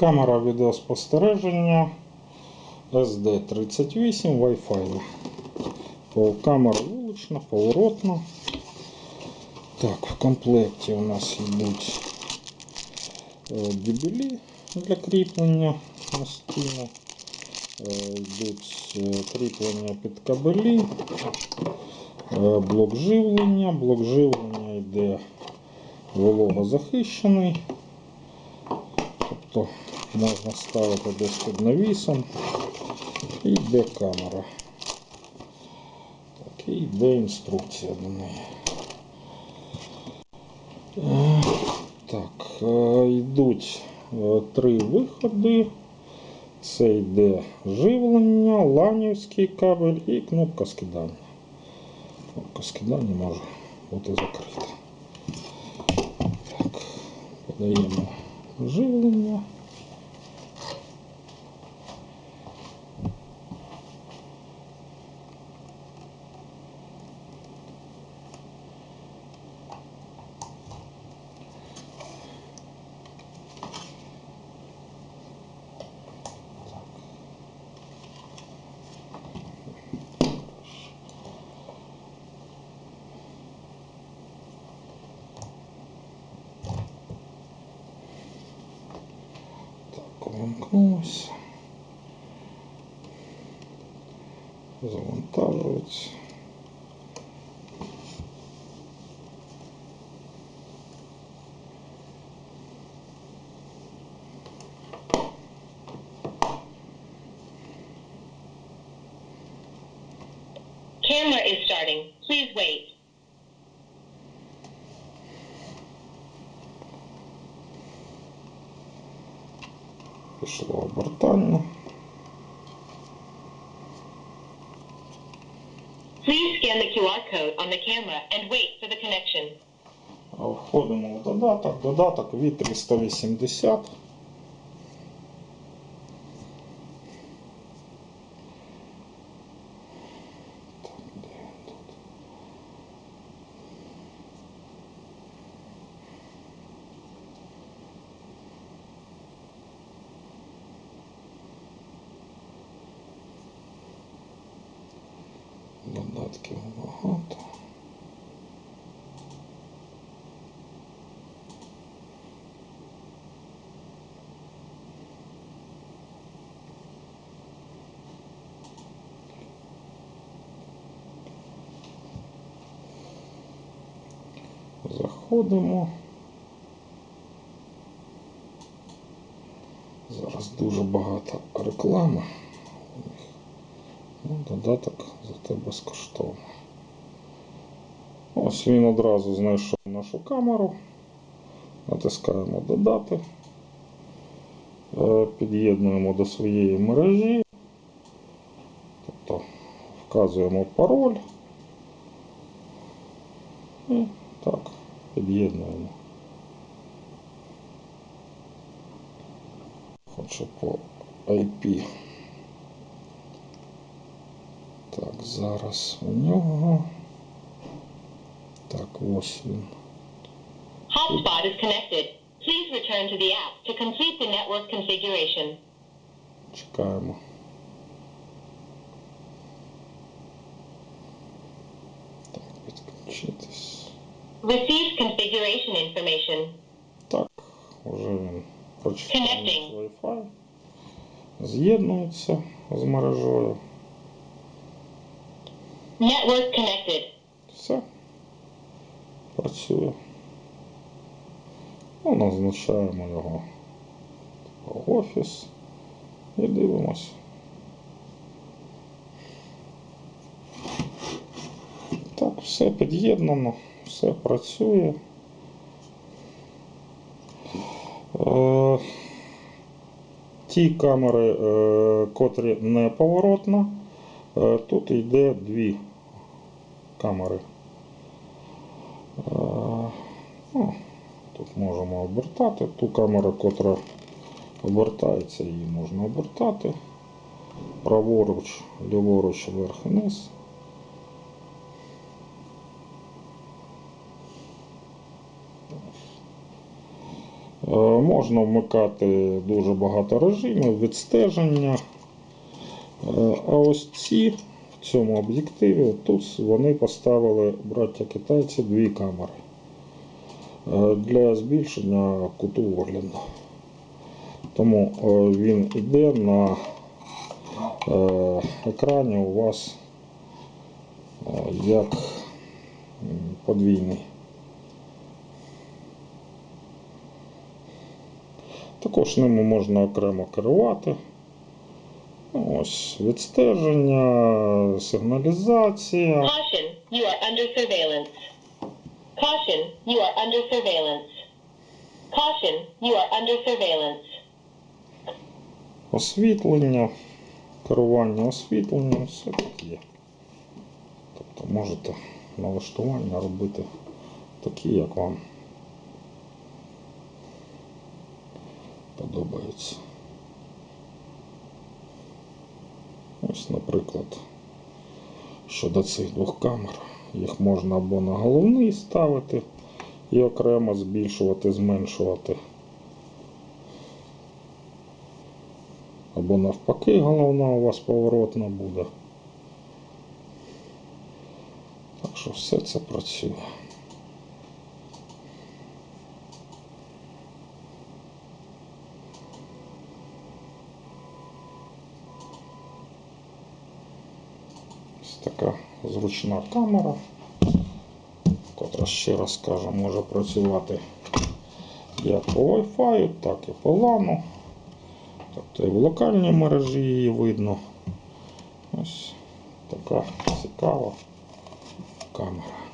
Камера відеоспостереження SD38 Wi-Fi. Камера вулична, поворотна. Так, в комплекті у нас йдуть е, дебелі для кріплення на стіну. Е, Йдуть е, кріплення під кабелі, блок живлення. Блок живлення йде вологозахищений. Тобто можна ставити десь під навісом. І йде камера. Так, і йде інструкція до неї. Е, Так, е, йдуть е, три виходи. Це йде живлення, ланівський кабель і кнопка скидання. Кнопка скидання може бути закрита. Так, подаємо живлення. увімкнулося. Завантажується. Camera is starting. Please wait. Пішло обертання. Please scan the QR code on the camera and wait for the connection. Входимо в додаток. Додаток від 380. Додатків багато. Заходимо. Зараз дуже багато реклами. Ну, додаток зате безкоштовно. Ось він одразу знайшов нашу камеру. Натискаємо додати. Е, Під'єднуємо до своєї мережі. Тобто вказуємо пароль. І так, під'єднуємо. Хочу по IP. Так, зараз у нього. Так, ось він. Hotspot is connected. Please return to the app to complete the network configuration. Чекаємо. Так, підключитись. Receive configuration information. Так, вже він прочитав. Wi-Fi. З'єднується з мережею. Network connected. Все. Працює. Ну, назначаємо його в офіс і дивимось. Так, все під'єднано, все працює. Е, ті камери, е, котрі не поворотно, е, тут йде дві камери. Е, ну, тут можемо обертати. Ту камеру, котра обертається, її можна обертати. Праворуч, ліворуч, вверх і низ. Е, Можна вмикати дуже багато режимів, відстеження. Е, А ось ці цьому об'єктиві тут вони поставили браття китайці дві камери е, для збільшення куту огляду. Тому е, він йде на е, екрані у вас як подвійний. Також ними можна окремо керувати. Ось відстеження, сигналізація. Caution, you are under surveillance. Caution, you are under surveillance. Caution, you are under surveillance. освітлення, керування освітленням, все тут є. Тобто можете налаштування робити такі, як вам подобається. Ось, наприклад, щодо цих двох камер, їх можна або на головний ставити і окремо збільшувати, зменшувати. Або навпаки головна у вас поворотна буде. Так що все це працює. Така зручна камера, котра ще раз кажу, може працювати як по Wi-Fi, так і по LAN. Тобто і в локальній мережі її видно. Ось така цікава камера.